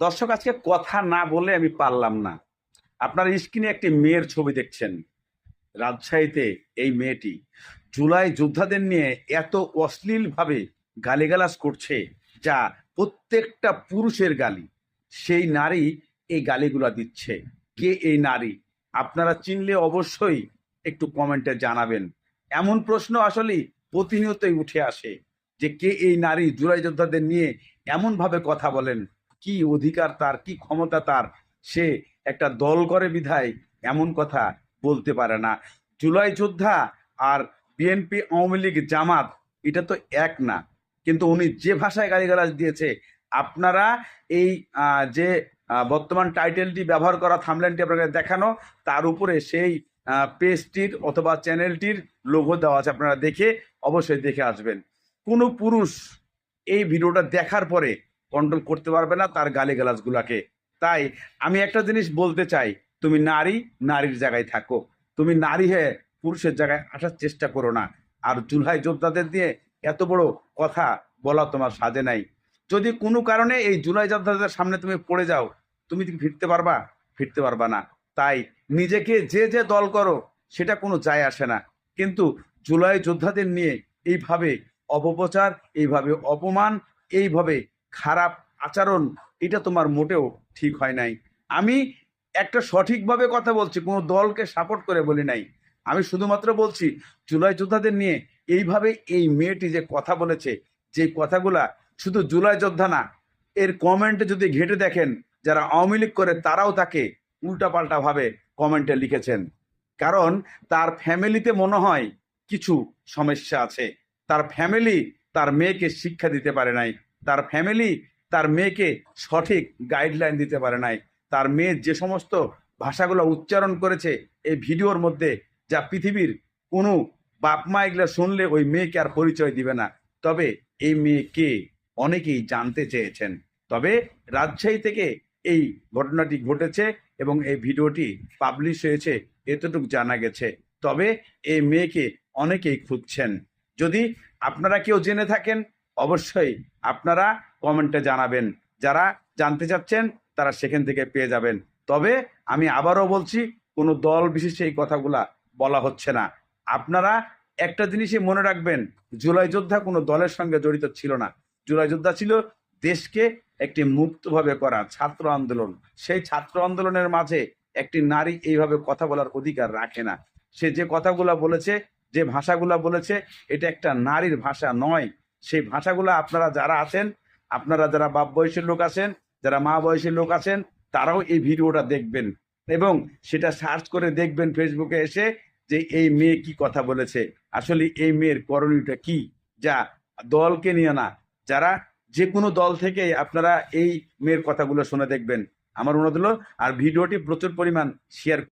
দর্শক, আজকে কথা না বলে আমি পারলাম না। আপনার স্ক্রিনে একটি মেয়ের ছবি দেখছেন। রাজশাহীতে এই মেয়েটি জুলাই যোদ্ধাদের নিয়ে এত অশ্লীলভাবে গালিগালাজ করছে, যা প্রত্যেকটা পুরুষের গালি। সেই নারী এই গালিগুলা দিচ্ছে। কে এই নারী? আপনারা চিনলে অবশ্যই একটু কমেন্টে জানাবেন। এমন প্রশ্ন আসলে প্রতিনিয়তই উঠে আসে যে কে এই নারী জুলাই যোদ্ধাদের নিয়ে এমনভাবে কথা বলেন। কি অধিকার তার, কি ক্ষমতা তার, সে একটা দল করে বিধায় এমন কথা বলতে পারে না। জুলাই যোদ্ধা আর বিএনপি আওয়ামী লীগ জামাত, এটা তো এক না। কিন্তু উনি যে ভাষায় গালিগালাজ দিয়েছে, আপনারা এই যে বর্তমান টাইটেলটি ব্যবহার করা থামলেনটি আপনাকে দেখানো, তার উপরে সেই পেজটির অথবা চ্যানেলটির লোগো দেওয়া আছে, আপনারা দেখে অবশ্যই দেখে আসবেন। কোনো পুরুষ এই ভিডিওটা দেখার পরে কন্ট্রোল করতে পারবে না তার গালিগালাজগুলাকে। তাই আমি একটা জিনিস বলতে চাই, তুমি নারী, নারীর জায়গায় থাকো। তুমি নারী হয়ে পুরুষের জায়গায় আসার চেষ্টা করো না। আর জুলাই যোদ্ধাদের দিয়ে এত বড় কথা বলা তোমার সাজে নাই। যদি কোনো কারণে এই জুলাই যোদ্ধাদের সামনে তুমি পড়ে যাও, তুমি ফিরতে পারবা? ফিরতে পারবা না। তাই নিজেকে যে যে দল করো, সেটা কোনো যায় আসে না। কিন্তু জুলাই যোদ্ধাদের নিয়ে এইভাবে অপপ্রচার, এইভাবে অপমান, এইভাবে খারাপ আচরণ, এটা তোমার মোটেও ঠিক হয় নাই। আমি একটা সঠিকভাবে কথা বলছি, কোনো দলকে সাপোর্ট করে বলি নাই। আমি শুধুমাত্র বলছি, জুলাই যোদ্ধাদের নিয়ে এইভাবে এই মেয়েটি যে কথা বলেছে, যে কথাগুলা শুধু জুলাই যোদ্ধা না, এর কমেন্টে যদি ঘেটে দেখেন, যারা আওয়ামী লীগ করে তারাও তাকে উল্টাপাল্টা ভাবে কমেন্টে লিখেছেন। কারণ তার ফ্যামিলিতে মনে হয় কিছু সমস্যা আছে। তার ফ্যামিলি তার মেয়েকে শিক্ষা দিতে পারে নাই। তার ফ্যামিলি তার মেয়েকে সঠিক গাইডলাইন দিতে পারে নাই। তার মেয়ে যে সমস্ত ভাষাগুলো উচ্চারণ করেছে এই ভিডিওর মধ্যে যা পৃথিবীর কোনো বাপ মা এগুলো শুনলে ওই মেয়েকে আর পরিচয় দিবে না। তবে এই মেয়েকে অনেকেই জানতে চেয়েছেন। তবে রাজশাহী থেকে এই ঘটনাটি ঘটেছে এবং এই ভিডিওটি পাবলিশ হয়েছে এতটুকু জানা গেছে। তবে এই মেয়েকে অনেকেই খুঁজছেন। যদি আপনারা কেউ জেনে থাকেন, অবশ্যই আপনারা কমেন্টে জানাবেন। যারা জানতে চাচ্ছেন, তারা সেখান থেকে পেয়ে যাবেন। তবে আমি আবারও বলছি, কোনো দল বিশেষে এই কথাগুলা বলা হচ্ছে না। আপনারা একটা জিনিসই মনে রাখবেন, জুলাই যোদ্ধা কোনো দলের সঙ্গে জড়িত ছিল না। জুলাই যোদ্ধা ছিল দেশকে একটি মুক্তভাবে করা, ছাত্র আন্দোলন। সেই ছাত্র আন্দোলনের মাঝে একটি নারী এইভাবে কথা বলার অধিকার রাখে না। সে যে কথাগুলা বলেছে, যে ভাষাগুলা বলেছে, এটা একটা নারীর ভাষা নয়। সেই ভাষাগুলো আপনারা যারা আছেন, আপনারা যারা বাপ বয়সের লোক আছেন, যারা মা বয়সের লোক আছেন, তারাও এই ভিডিওটা দেখবেন এবং সেটা সার্চ করে দেখবেন ফেসবুকে এসে যে এই মেয়ে কি কথা বলেছে। আসলে এই মেয়ের করণীয়টা কি? যা দলকে নিয়ে না, যারা যে কোনো দল থেকে আপনারা এই মেয়ের কথাগুলো শুনে দেখবেন। আমার অনুরোধ হলো, আর ভিডিওটি প্রচুর পরিমাণ শেয়ার